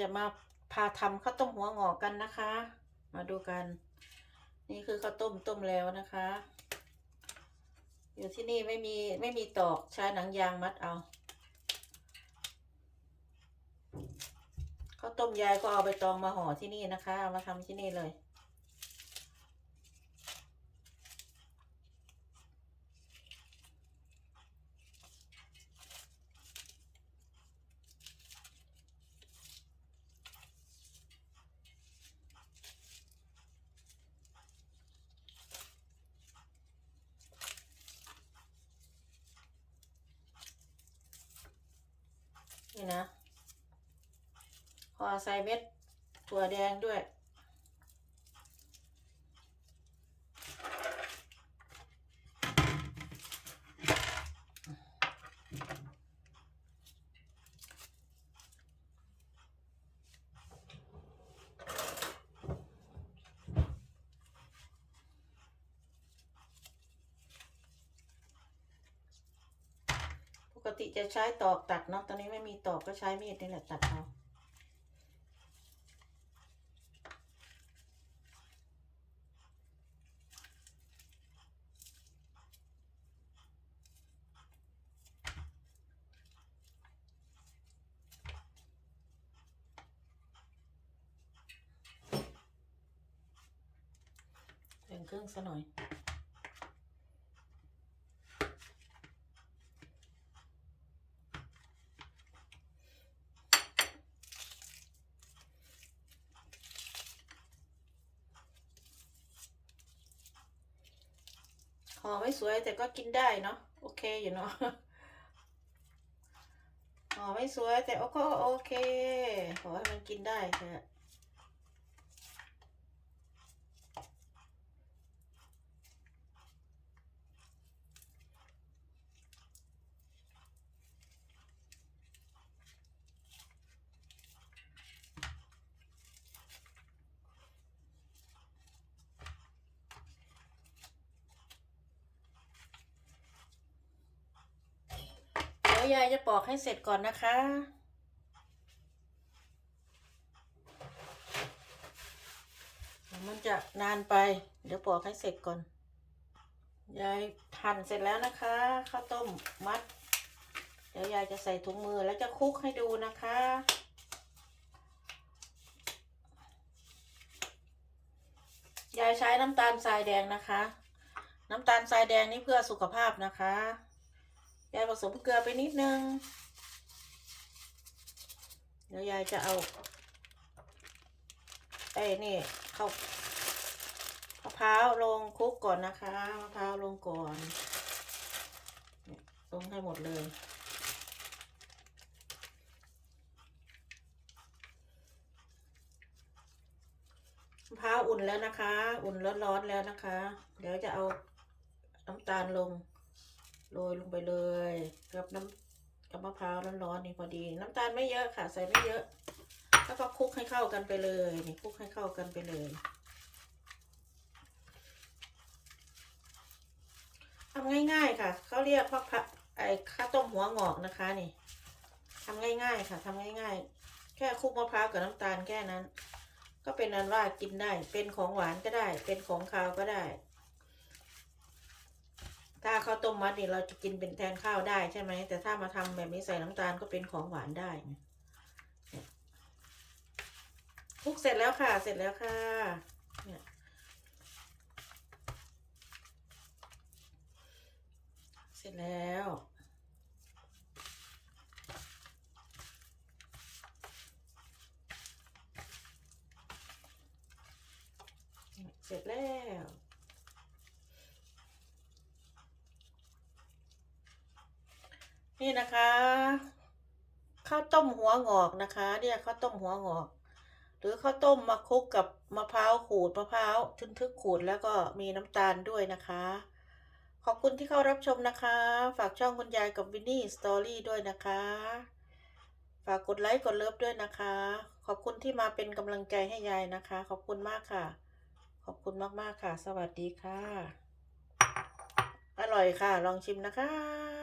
จะมาพาทำข้าวต้มหัวงอกกันนะคะ มาดูกัน นี่คือข้าวต้มต้มแล้วนะคะ อยู่ที่นี่ไม่มีไม่มีตอกใช้หนังยางมัดเอาข้าวต้มยายก็เอาไปตองมาห่อที่นี่นะคะเอามาทำที่นี่เลย นี่นะพอใส่เม็ดถั่วแดงด้วย ติจะใช้ตอกตัดเนาะ ตอนนี้ไม่มีตอกก็ใช้มีดนี่แหละตัดเอาเร่งเครื่องซะหน่อย อไม่สวยแต่ก็กินได้เนาะโอเคอยู่เนาะห่อไม่สวยแต่ก็โอเคขอให้มันกินได้เถอะ ยายจะปอกให้เสร็จก่อนนะคะ มันจะนานไป เดี๋ยวปอกให้เสร็จก่อน ยายหั่นเสร็จแล้วนะคะข้าวต้มมัด เดี๋ยวยายจะใส่ถุงมือแล้วจะคลุกให้ดูนะคะยายใช้น้ำตาลทรายแดงนะคะ น้ำตาลทรายแดงนี่เพื่อสุขภาพนะคะ ยายผสมเกลือไปนิดนึงเดี๋ยวยายจะเอาไอ้นี่เข้ามะพร้าวลงคลุกก่อนนะคะมะพร้าวลงก่อนลงให้หมดเลย มะพร้าวอุ่นแล้วนะคะ อุ่นร้อนๆแล้วนะคะ เดี๋ยวจะเอาน้ำตาลลง โรยลงไปเลยกับน้ำกับมะพร้าวร้อนๆนี่พอดี น้ำตาลไม่เยอะค่ะ ใส่ไม่เยอะ แล้วก็คลุกให้เข้ากันไปเลยนี่คลุกให้เข้ากันไปเลยทำง่ายๆค่ะเขาเรียกว่าพะไอ้ข้าวต้มหัวงอกนะคะนี่ทำง่ายๆค่ะทำง่ายๆ แค่คลุกมะพร้าวกับน้ำตาลแค่นั้น ก็เป็นนั้นว่ากินได้เป็นของหวานก็ได้ เป็นของคาวก็ได้ ถ้าข้าวต้มมัดนี่เราจะกินเป็นแทนข้าวได้ใช่ไหม แต่ถ้ามาทำแบบนี้ใส่น้ำตาลก็เป็นของหวานได้เนี่ยคลุกเสร็จแล้วค่ะ เสร็จแล้วค่ะ เนี่ยเสร็จแล้วเสร็จแล้ว นี่นะคะข้าวต้มหัวงอกนะคะเนี่ยข้าวต้มหัวงอก หรือข้าวต้มมาคลุกกับมะพร้าวขูดมะพร้าวทึนทึกขูดแล้วก็มีน้ำตาลด้วยนะคะ ขอบคุณที่เข้ารับชมนะคะ ฝากช่องคุณยายกับวินนี่สตอรี่ด้วยนะคะ ฝากกดไลค์กดเลิฟด้วยนะคะ ขอบคุณที่มาเป็นกำลังใจให้ยายนะคะ ขอบคุณมากค่ะ ขอบคุณมากๆค่ะ สวัสดีค่ะ อร่อยค่ะ ลองชิมนะคะ